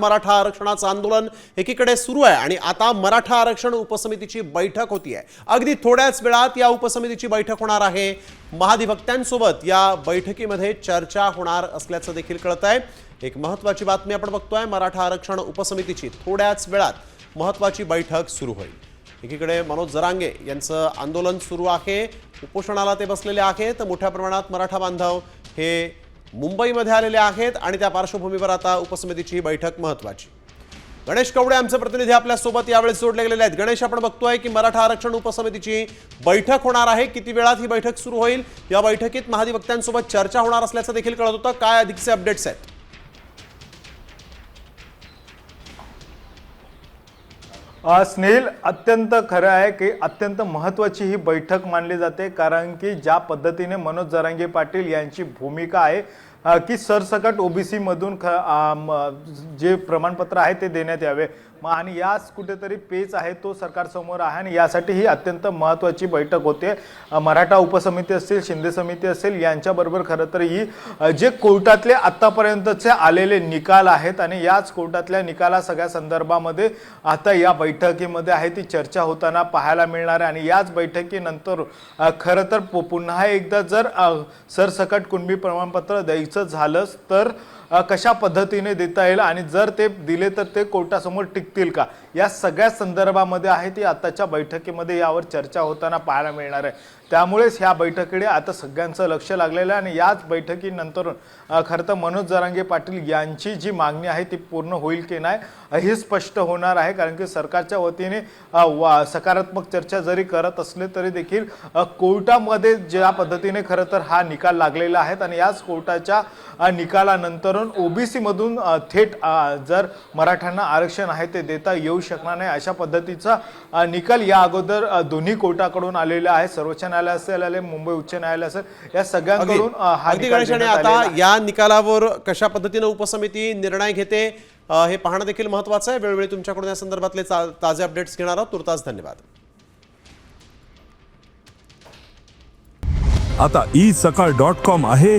मराठा आरक्षणाचं आंदोलन एकीकडे सुरू आहे आणि आता मराठा आरक्षण उपसमितीची बैठक होती आहे. अगदी थोड्याच वेळात या उपसमितीची बैठक होणार आहे. महाधिवक्त्यांसोबत या बैठकीमध्ये चर्चा होणार असल्याचं देखील कळत आहे. एक महत्वाची बातमी आपण बघतोय मराठा आरक्षण उपसमितीची थोड्याच वेळात महत्वाची बैठक सुरू होईल. एकीकडे मनोज जरांगे यांचं आंदोलन सुरू आहे उपोषणाला ते बसलेले आहेत. मोठ्या प्रमाणात मराठा बांधव हे मुंबईमध्ये आलेले आहेत आणि त्या पार्श्वभूमीवर आता उपसमितीची ही बैठक महत्वाची गणेश कवडे आमचे प्रतिनिधी आपल्यासोबत यावेळेस जोडले गेलेले आहेत. गणेश आपण बघतोय की मराठा आरक्षण उपसमितीची बैठक होणार आहे. किती वेळात ही बैठक सुरू होईल? या बैठकीत महाधिवक्त्यांसोबत चर्चा होणार असल्याचं देखील कळत होतं. काय अधिकचे अपडेट्स आहेत? स्नेहिल अत्यंत खरं आहे की अत्यंत महत्त्वाची ही बैठक मानली जाते कारण की ज्या पद्धतीने मनोज जरांगे पाटील यांची भूमिका आहे की सरसकट ओबीसी मधून ख जे प्रमाणपत्र आहे ते देण्यात यावे. मग आणि याच कुठेतरी पेच आहे तो सरकारसमोर आहे आणि यासाठी ही अत्यंत महत्त्वाची बैठक होते. मराठा उपसमिती असतील शिंदे समिती असेल यांच्याबरोबर खरं तर ही जे कोर्टातले आत्तापर्यंतचे आलेले निकाल आहेत आणि याच कोर्टातल्या निकाला सगळ्या संदर्भामध्ये आता या बैठकीमध्ये आहे. ती चर्चा होताना पाहायला मिळणार आहे आणि याच बैठकीनंतर खरं तर पु- पुन्हा एकदा जर सरसकट कुणबी प्रमाणपत्र द्यायचं झालंच तर कशा पद्धतीने देता येईल आणि जर ते दिले तर ते कोर्टासमोर टिक टिकतील का? या सगळ्या संदर्भामध्ये आहे ती आताच्या बैठकीमध्ये यावर चर्चा होताना पाहायला मिळणार आहे. त्यामुळेच ह्या बैठकीकडे आता सगळ्यांचं लक्ष लागलेलं आहे आणि याच बैठकीनंतर खरं तर मनोज जरांगे पाटील यांची जी मागणी आहे ती पूर्ण होईल की नाही हे स्पष्ट होणार आहे. कारण की सरकारच्या वतीने वा- सकारात्मक चर्चा जरी करत असले तरी देखील कोर्टामध्ये ज्या पद्धतीने खरं तर हा निकाल लागलेला आहे आणि याच कोर्टाच्या अ, निकालानंतरून ओबीसी मधून अ, थेट जर मराठ्यांना आरक्षण आहे ते देता येऊ शकणार नाही अशा पद्धतीचा निकाल या अगोदर दोन्ही कोर्टाकडून आलेला आहे. सर्वोच्च न्यायालय असेल आले मुंबई उच्च न्यायालय असेल या सगळ्यांकडून हा निकाल आता. या निकालावर कशा पद्धतीनं उपसमिती निर्णय घेते हे पाहणं देखील महत्वाचं आहे. वेळोवेळी तुमच्याकडून या संदर्भातले ताजे अपडेट्स घेणार आहोत. तुर्तास धन्यवाद. आता ई सकाळ डॉट कॉम आहे.